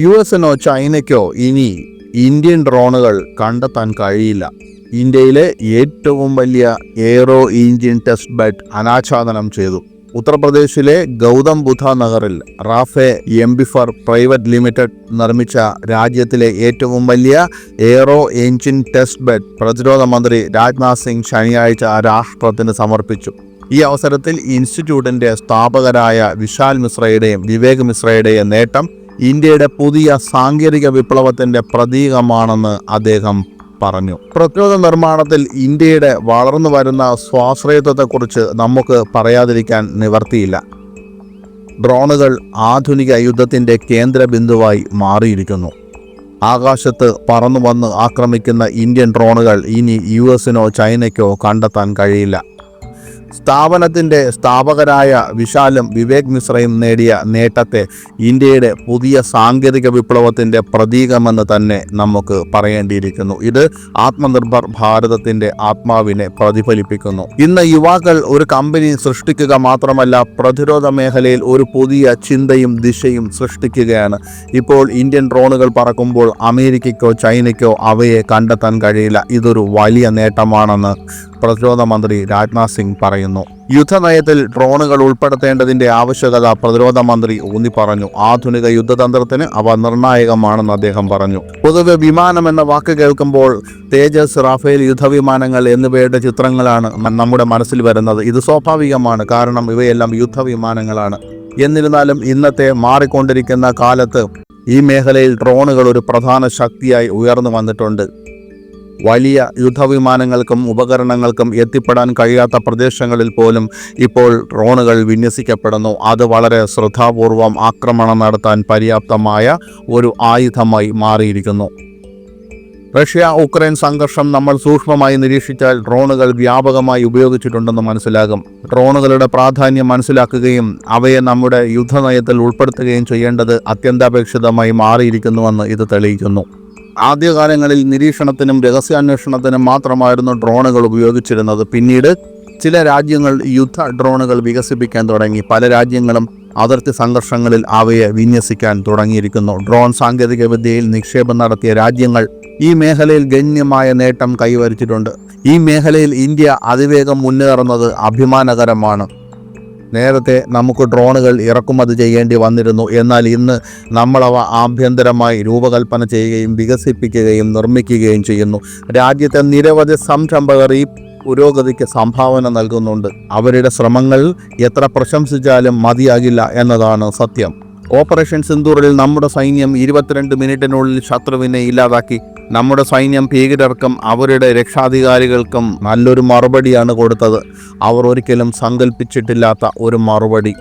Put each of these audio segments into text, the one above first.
U എസിനോ ചൈനയ്ക്കോ ഇനി Indian ഡ്രോണുകൾ കണ്ടെത്താൻ കഴിയില്ല. ഇന്ത്യയിലെ ഏറ്റവും വലിയ എയ്റോ ഇന്ത്യൻ ടെസ്റ്റ് ബെഡ് അനാച്ഛാദനം ചെയ്തു. ഉത്തർപ്രദേശിലെ ഗൗതം ബുദ്ധ നഗറിൽ റാഫെ എംബിഫർ പ്രൈവറ്റ് ലിമിറ്റഡ് നിർമ്മിച്ച രാജ്യത്തിലെ ഏറ്റവും വലിയ എയ്റോ എഞ്ചിൻ ടെസ്റ്റ് ബെഡ് പ്രതിരോധ മന്ത്രി രാജ്നാഥ് സിംഗ് ശനിയാഴ്ച രാഷ്ട്രത്തിന് സമർപ്പിച്ചു. ഈ അവസരത്തിൽ ഇൻസ്റ്റിറ്റ്യൂട്ടിന്റെ സ്ഥാപകരായ വിശാൽ മിശ്രയുടെയും വിവേക് മിശ്രയുടെയും നേട്ടം ഇന്ത്യയുടെ പുതിയ സാങ്കേതിക വിപ്ലവത്തിന്റെ പ്രതീകമാണെന്ന് അദ്ദേഹം പറഞ്ഞു. പ്രതിരോധ നിർമ്മാണത്തിൽ ഇന്ത്യയുടെ വളർന്നു വരുന്ന സ്വാശ്രയത്വത്തെക്കുറിച്ച് നമുക്ക് പറയാതിരിക്കാൻ നിവർത്തിയില്ല. ഡ്രോണുകൾ ആധുനിക യുദ്ധത്തിന്റെ കേന്ദ്ര ബിന്ദുവായി മാറിയിരിക്കുന്നു. ആകാശത്ത് പറന്നു വന്ന് ആക്രമിക്കുന്ന ഇന്ത്യൻ ഡ്രോണുകൾ ഇനി യു എസിനോ ചൈനയ്ക്കോ കണ്ടെത്താൻ കഴിയില്ല. സ്ഥാപനത്തിന്റെ സ്ഥാപകരായ വിശാലും വിവേക് മിശ്രയും നേടിയ നേട്ടത്തെ ഇന്ത്യയുടെ പുതിയ സാങ്കേതിക വിപ്ലവത്തിന്റെ പ്രതീകമെന്ന് തന്നെ നമുക്ക് പറയേണ്ടിയിരിക്കുന്നു. ഇത് ആത്മനിർഭർ ഭാരതത്തിന്റെ ആത്മാവിനെ പ്രതിഫലിപ്പിക്കുന്നു. ഇന്ന് യുവാക്കൾ ഒരു കമ്പനി സൃഷ്ടിക്കുക മാത്രമല്ല പ്രതിരോധ മേഖലയിൽ ഒരു പുതിയ ചിന്തയും ദിശയും സൃഷ്ടിക്കുകയാണ്. ഇപ്പോൾ ഇന്ത്യൻ ഡ്രോണുകൾ പറക്കുമ്പോൾ അമേരിക്കയ്ക്കോ ചൈനയ്ക്കോ അവയെ കണ്ടെത്താൻ കഴിയില്ല. ഇതൊരു വലിയ നേട്ടമാണെന്ന് പ്രതിരോധ മന്ത്രി രാജ്നാഥ് സിംഗ് പറയുന്നു. യുദ്ധനയത്തിൽ ഡ്രോണുകൾ ഉൾപ്പെടുത്തേണ്ടതിന്റെ ആവശ്യകത പ്രതിരോധ മന്ത്രി ഊന്നി പറഞ്ഞു. ആധുനിക യുദ്ധതന്ത്രത്തിന് അവ നിർണായകമാണെന്ന് അദ്ദേഹം പറഞ്ഞു. പൊതുവെ വിമാനം എന്ന വാക്ക് കേൾക്കുമ്പോൾ തേജസ് റാഫേൽ യുദ്ധവിമാനങ്ങൾ എന്നിവയുടെ ചിത്രങ്ങളാണ് നമ്മുടെ മനസ്സിൽ വരുന്നത്. ഇത് സ്വാഭാവികമാണ്. കാരണം ഇവയെല്ലാം യുദ്ധവിമാനങ്ങളാണ്. എന്നിരുന്നാലും ഇന്നത്തെ മാറിക്കൊണ്ടിരിക്കുന്ന കാലത്ത് ഈ മേഖലയിൽ ഡ്രോണുകൾ ഒരു പ്രധാന ശക്തിയായി ഉയർന്നു വന്നിട്ടുണ്ട്. വലിയ യുദ്ധവിമാനങ്ങൾക്കും ഉപകരണങ്ങൾക്കും എത്തിപ്പെടാൻ കഴിയാത്ത പ്രദേശങ്ങളിൽ പോലും ഇപ്പോൾ ഡ്രോണുകൾ വിന്യസിക്കപ്പെടുന്നു. അത് വളരെ ശ്രദ്ധാപൂർവം ആക്രമണം നടത്താൻ പര്യാപ്തമായ ഒരു ആയുധമായി മാറിയിരിക്കുന്നു. റഷ്യ ഉക്രൈൻ സംഘർഷം നമ്മൾ സൂക്ഷ്മമായി നിരീക്ഷിച്ചാൽ ഡ്രോണുകൾ വ്യാപകമായി ഉപയോഗിച്ചിട്ടുണ്ടെന്ന് മനസ്സിലാകും. ഡ്രോണുകളുടെ പ്രാധാന്യം മനസ്സിലാക്കുകയും അവയെ നമ്മുടെ യുദ്ധനയത്തിൽ ഉൾപ്പെടുത്തുകയും ചെയ്യേണ്ടത് അത്യന്താപേക്ഷിതമായി മാറിയിരിക്കുന്നുവെന്ന് ഇത് തെളിയിക്കുന്നു. ആദ്യകാലങ്ങളിൽ നിരീക്ഷണത്തിനും രഹസ്യാന്വേഷണത്തിനും മാത്രമായിരുന്നു ഡ്രോണുകൾ ഉപയോഗിച്ചിരുന്നത്. പിന്നീട് ചില രാജ്യങ്ങൾ യുദ്ധ ഡ്രോണുകൾ വികസിപ്പിക്കാൻ തുടങ്ങി. പല രാജ്യങ്ങളും അതിർത്തി സംഘർഷങ്ങളിൽ അവയെ വിന്യസിക്കാൻ തുടങ്ങിയിരിക്കുന്നു. ഡ്രോൺ സാങ്കേതികവിദ്യയിൽ നിക്ഷേപം നടത്തിയ രാജ്യങ്ങൾ ഈ മേഖലയിൽ ഗണ്യമായ നേട്ടം കൈവരിച്ചിട്ടുണ്ട്. ഈ മേഖലയിൽ ഇന്ത്യ അതിവേഗം മുന്നേറുന്നത് അഭിമാനകരമാണ്. നേരത്തെ നമുക്ക് ഡ്രോണുകൾ ഇറക്കുമതി ചെയ്യേണ്ടി വന്നിരുന്നു. എന്നാൽ ഇന്ന് നമ്മളവ ആഭ്യന്തരമായി രൂപകൽപ്പന ചെയ്യുകയും വികസിപ്പിക്കുകയും നിർമ്മിക്കുകയും ചെയ്യുന്നു. രാജ്യത്തെ നിരവധി സംരംഭകർ ഈ പുരോഗതിക്ക് സംഭാവന നൽകുന്നുണ്ട്. അവരുടെ ശ്രമങ്ങൾ എത്ര പ്രശംസിച്ചാലും മതിയാകില്ല എന്നതാണ് സത്യം. ഓപ്പറേഷൻ സിന്ദൂറിൽ നമ്മുടെ സൈന്യം ഇരുപത്തിരണ്ട് മിനിറ്റിനുള്ളിൽ ശത്രുവിനെ ഇല്ലാതാക്കി. നമ്മുടെ സൈന്യം ഭീകരർക്കും അവരുടെ രക്ഷാധികാരികൾക്കും നല്ലൊരു മറുപടിയാണ് കൊടുത്തത്. അവർ ഒരിക്കലും സങ്കല്പിച്ചിട്ടില്ലാത്ത ഒരു മറുപടി.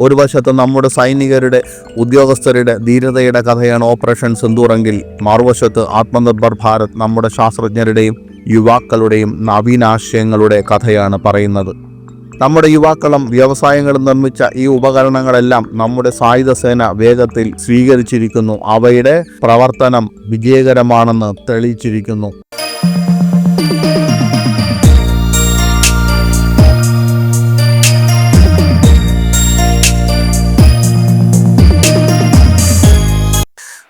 ഒരു വശത്ത് നമ്മുടെ സൈനികരുടെ ഉദ്യോഗസ്ഥരുടെ ധീരതയുടെ കഥയാണ് ഓപ്പറേഷൻ സിന്ദൂറെങ്കിൽ മറുവശത്ത് ആത്മനിർഭർ ഭാരത് നമ്മുടെ ശാസ്ത്രജ്ഞരുടെയും യുവാക്കളുടെയും നവീനാശയങ്ങളുടെ കഥയാണ് പറയുന്നത്. നമ്മുടെ യുവാക്കളും വ്യവസായങ്ങളും നിർമ്മിച്ച ഈ ഉപകരണങ്ങളെല്ലാം നമ്മുടെ സായുധ സേന വേഗത്തിൽ സ്വീകരിച്ചിരിക്കുന്നു. അവയുടെ പ്രവർത്തനം വിജയകരമാണെന്ന് തെളിയിച്ചിരിക്കുന്നു.